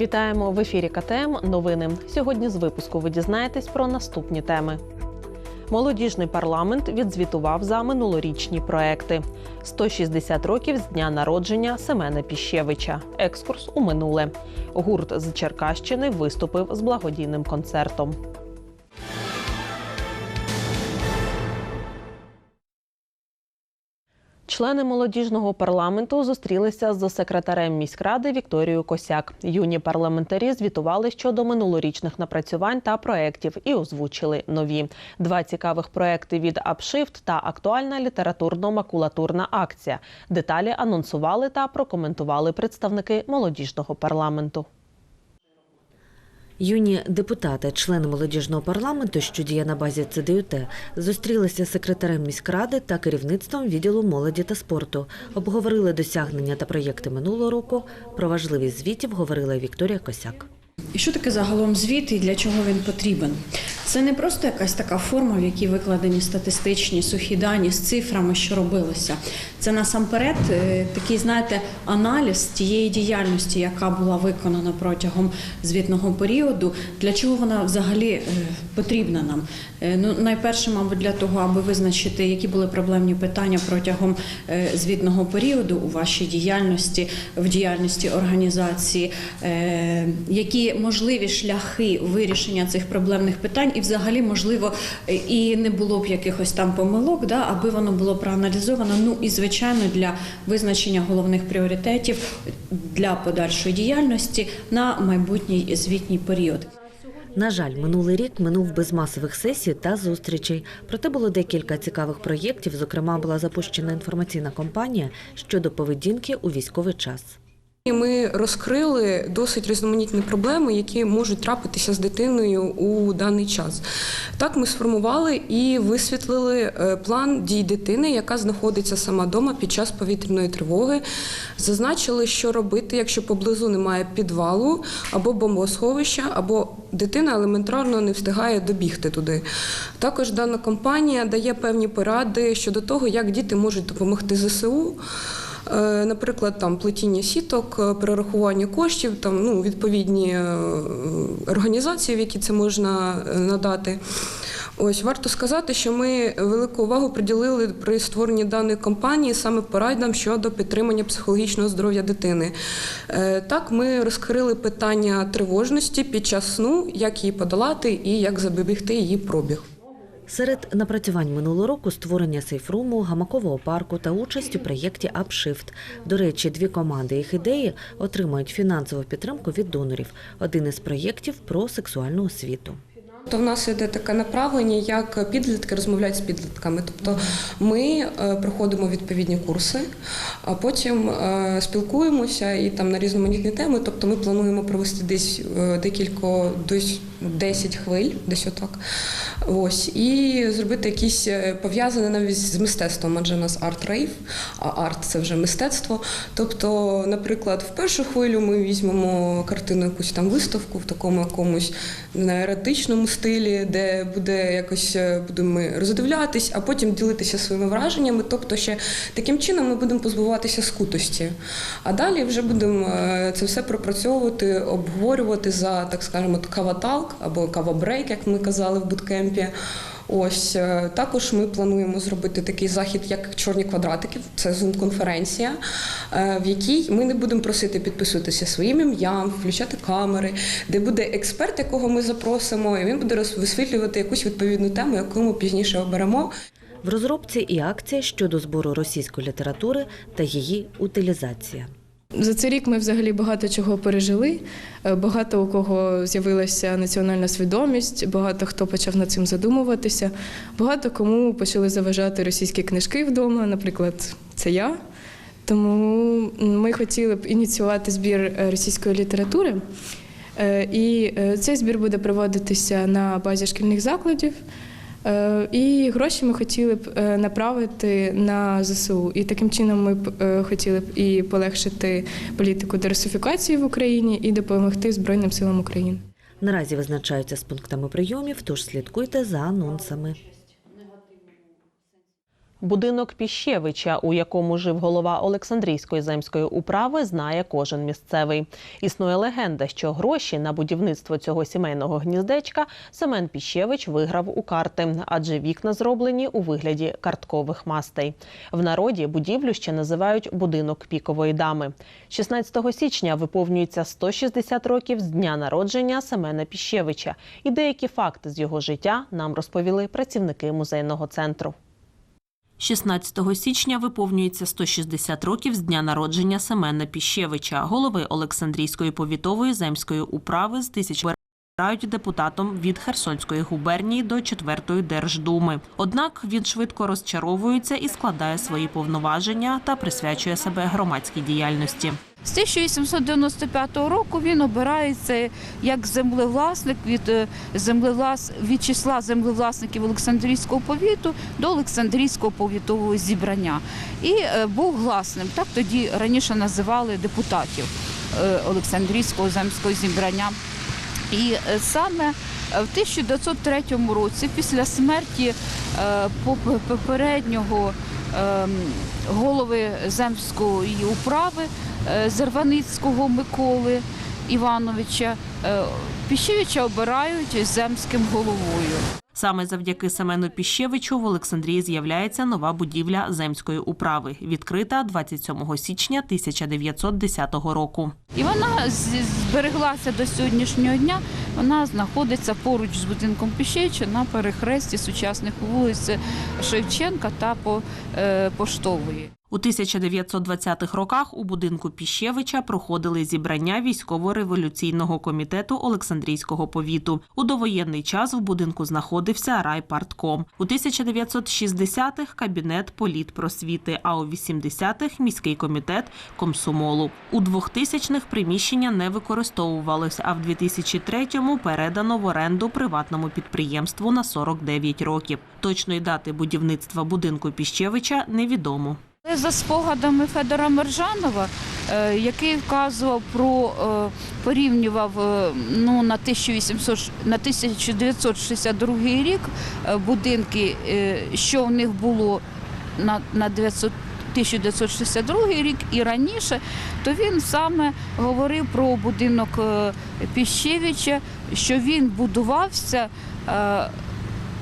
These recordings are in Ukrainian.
Вітаємо в ефірі КТМ. Новини. Сьогодні з випуску ви дізнаєтесь про наступні теми. Молодіжний парламент відзвітував за минулорічні проекти: 160 років з дня народження Семена Піщевича. Екскурс у минуле. Гурт з Черкащини виступив з благодійним концертом. Члени молодіжного парламенту зустрілися з секретарем міськради Вікторією Косяк. Юні парламентарі звітували щодо минулорічних напрацювань та проєктів і озвучили нові. Два цікавих проекти від Апшифт та актуальна літературно-макулатурна акція. Деталі анонсували та прокоментували представники молодіжного парламенту. Юні депутати, члени молодіжного парламенту, що діє на базі ЦДЮТ, зустрілися з секретарем міськради та керівництвом відділу молоді та спорту. Обговорили досягнення та проєкти минулого року. Про важливість звітів говорила Вікторія Косяк. І що таке загалом звіт і для чого він потрібен? Це не просто якась така форма, в якій викладені статистичні сухі дані з цифрами, що робилося. Це насамперед е, такий, знаєте, аналіз тієї діяльності, яка була виконана протягом звітного періоду. Для чого вона взагалі е, потрібна нам? Е, Ну, найперше, мабуть, для того, аби визначити, які були проблемні питання протягом звітного періоду у вашій діяльності, в діяльності організації, е, можливі шляхи вирішення цих проблемних питань, і взагалі, можливо, і не було б якихось там помилок, да, аби воно було проаналізовано. Ну і звичайно для визначення головних пріоритетів для подальшої діяльності на майбутній звітній період. На жаль, минулий рік минув без масових сесій та зустрічей. Проте було декілька цікавих проєктів. Зокрема, була запущена інформаційна кампанія щодо поведінки у військовий час. Ми розкрили досить різноманітні проблеми, які можуть трапитися з дитиною у даний час. Так, ми сформували і висвітлили е, план дій дитини, яка знаходиться сама вдома під час повітряної тривоги. Зазначили, що робити, якщо поблизу немає підвалу або бомбосховища, або дитина елементарно не встигає добігти туди. Також дана компанія дає певні поради щодо того, як діти можуть допомогти ЗСУ. Е, Наприклад, там плетіння сіток, е, перерахування коштів, там ну відповідні е, організації, в які це можна надати. Ось варто сказати, що ми велику увагу приділили при створенні даної компанії саме порадам щодо підтримання психологічного здоров'я дитини. Так, ми розкрили питання тривожності під час сну, як її подолати і як запобігти її пробіг. Серед напрацювань минулого року створення сейфруму, гамакового парку та участь у проєкті Апшифт. До речі, дві команди їх ідеї отримають фінансову підтримку від донорів. Один із проєктів про сексуальну освіту. То в нас іде таке направлення, як підлітки розмовляють з підлітками. Тобто ми е, проходимо відповідні курси, а потім е, спілкуємося і там на різноманітні теми. Тобто ми плануємо провести десь е, декілька десь 10 хвиль, десь отак. Ось, і зробити якісь пов'язане навіть з мистецтвом, адже у нас арт-рейв, а арт це вже мистецтво. Тобто, наприклад, в першу хвилю ми візьмемо картину, якусь там виставку в такому якомусь еротичному стилі, де буде якось е, будемо роздивлятись, а потім ділитися своїми враженнями. Тобто, ще таким чином ми будемо позбуватися скутості. А далі вже будемо е, це все пропрацьовувати, обговорювати за так скажемо каваталк або кавабрейк, як ми казали в буткемпі. Ось е, також ми плануємо зробити такий захід, як чорні квадратики. Це зум-конференція, е, в якій ми не будемо просити підписуватися своїм ім'ям, включати камери, де буде експерт, якого ми запросимо, і він буде висвітлювати якусь відповідну тему, яку ми пізніше оберемо. В розробці і акція щодо збору російської літератури та її утилізація. За цей рік ми взагалі багато чого пережили. Е, Багато у кого з'явилася національна свідомість, багато хто почав над цим задумуватися. Багато кому почали заважати російські книжки вдома, наприклад, це я. Тому ми хотіли б ініціювати збір е, російської літератури. Е, І цей збір буде проводитися на базі шкільних закладів. Е, І гроші ми хотіли б е, направити на ЗСУ. І таким чином ми б е, хотіли б і полегшити політику дерусифікації в Україні, і допомогти Збройним силам України. Наразі визначаються з пунктами прийомів, тож слідкуйте за анонсами. Будинок Піщевича, у якому жив голова Олександрійської земської управи, знає кожен місцевий. Існує легенда, що гроші на будівництво цього сімейного гніздечка Семен Піщевич виграв у карти, адже вікна зроблені у вигляді карткових мастей. В народі будівлю ще називають будинок пікової дами. 16 січня виповнюється 160 років з дня народження Семена Піщевича. І деякі факти з його життя нам розповіли працівники музейного центру. 16 січня виповнюється 160 років з дня народження Семена Піщевича, голови Олександрійської повітової земської управи з тисяч обирають депутатом від Херсонської губернії до 4-ї Держдуми. Однак він швидко розчаровується і складає свої повноваження та присвячує себе громадській діяльності. З 1895 року він обирається як землевласник від е, землевлас від числа землевласників Олександрійського повіту до Олександрійського повітового зібрання і е, був гласним. Так тоді раніше називали депутатів е, Олександрійського земського зібрання. І саме в 1903 році, після смерті попереднього голови земської управи е, Зерваницького Миколи Івановича, е, Піщевича обирають земським головою. Саме завдяки Семену Піщевичу в Олександрії з'являється нова будівля земської управи, відкрита 27 січня 1910 року. І вона збереглася до сьогоднішнього дня. Вона знаходиться поруч з будинком Піщевича на перехресті сучасних вулиць Шевченка та е, Поштової. У 1920-х роках у будинку Піщевича проходили зібрання військово-революційного комітету Олександрійського повіту. У довоєнний час в будинку знаходився райпартком. У 1960-х – кабінет політпросвіти, а у 80-х – міський комітет комсомолу. У 2000-х приміщення не використовувалось, а в 2003-му передано в оренду приватному підприємству на 49 років. Точної дати будівництва будинку Піщевича невідомо. За спогадами Федора Мержанова, е, який вказував про е, порівнював е, ну, на 1800, на 1962 рік будинки, що в них було на, на 900 1962 рік і раніше, то він саме говорив про будинок Піщевича, що він будувався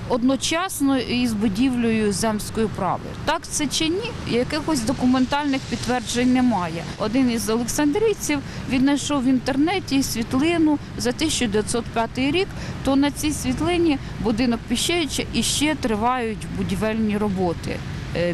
одночасно із будівлею земської прави. Так це чи ні? Якихось документальних підтверджень немає. Один із олександрійців віднайшов в інтернеті світлину за 1905 рік. То на цій світлині будинок Піщевича і ще тривають будівельні роботи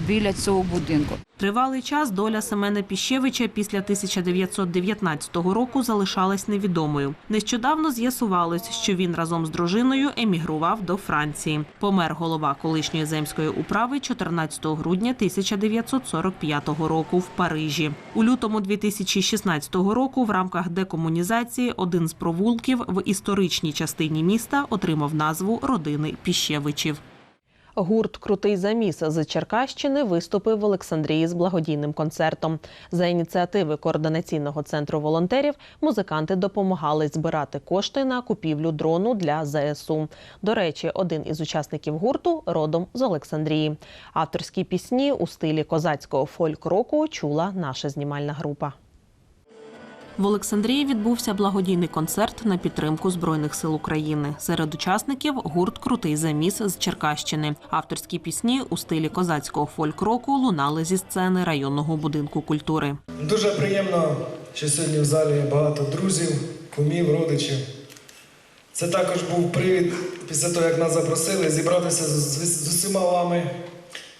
біля цього будинку. Тривалий час доля Семена Піщевича після 1919 року залишалась невідомою. Нещодавно з'ясувалось, що він разом з дружиною емігрував до Франції. Помер голова колишньої земської управи 14 грудня 1945 року в Парижі. У лютому 2016 року в рамках декомунізації один з провулків в історичній частині міста отримав назву родини Піщевичів. Гурт Крутий заміс з Черкащини виступив в Олександрії з благодійним концертом. За ініціативи координаційного центру волонтерів музиканти допомагали збирати кошти на купівлю дрону для ЗСУ. До речі, один із учасників гурту родом з Олександрії. Авторські пісні у стилі козацького фольк-року чула наша знімальна група. В Олександрії відбувся благодійний концерт на підтримку Збройних сил України. Серед учасників гурт Крутий заміс з Черкащини. Авторські пісні у стилі козацького фольк-року лунали зі сцени районного будинку культури. Дуже приємно, що сьогодні в залі багато друзів, кумів, родичів. Це також був привід після того, як нас запросили, зібратися з, усіма вами.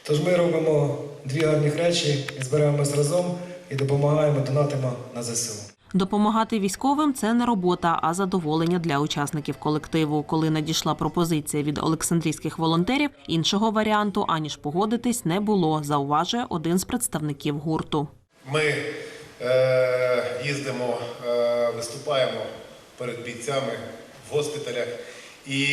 Тож ми робимо дві гарні речі збираємось разом і допомагаємо, донатимо на ЗСУ. Допомагати військовим це не робота, а задоволення для учасників колективу. Коли надійшла пропозиція від олександрійських волонтерів, іншого варіанту аніж погодитись не було. Зауважує один з представників гурту. Ми е, їздимо, е, виступаємо перед бійцями в госпіталях. І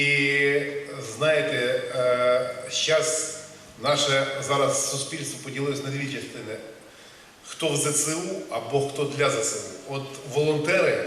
знаєте, е, зараз наше зараз суспільство поділилось на дві частини. Хто в ЗСУ або хто для ЗСУ. От волонтери,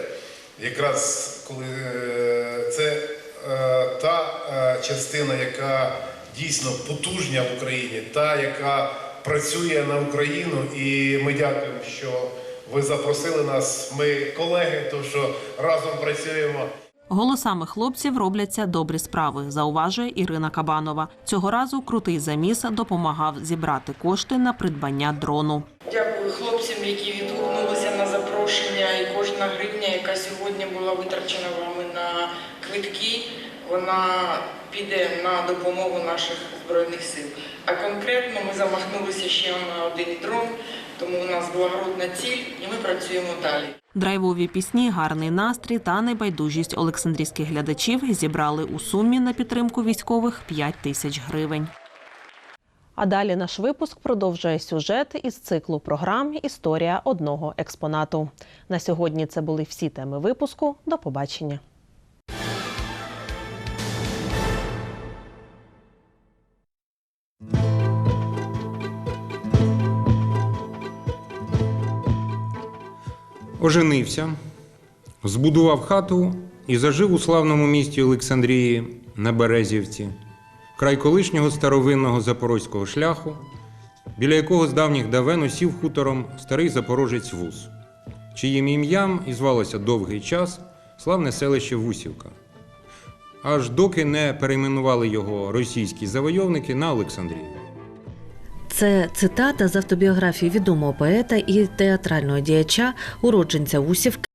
якраз коли е, це е, та е, частина, яка дійсно потужня в Україні, та, яка працює на Україну. І ми дякуємо, що ви запросили нас. Ми колеги, тому що разом працюємо. Голосами хлопців робляться добрі справи, зауважує Ірина Кабанова. Цього разу крутий заміс допомагав зібрати кошти на придбання дрону. Дякую хлопцям, які відгукнулися на запрошення. І кожна гривня, яка сьогодні була витрачена вами на квитки, вона піде на допомогу наших збройних сил. А конкретно ми замахнулися ще на один дрон, тому у нас благородна ціль, і ми працюємо далі. Драйвові пісні, гарний настрій та небайдужість олександрійських глядачів зібрали у сумі на підтримку військових 5 тисяч гривень. А далі наш випуск продовжує сюжет із циклу програм Історія одного експонату. На сьогодні це були всі теми випуску. До побачення. Оженився, збудував хату і зажив у славному місті Олександрії на Березівці, край колишнього старовинного запорозького шляху, біля якого з давніх давен усів хутором старий запорожець Вус, чиїм ім'ям і звалося довгий час славне селище Вусівка. Аж доки не перейменували його російські завойовники на Олександрію. Це цитата з автобіографії відомого поета і театрального діяча, уродженця Усівки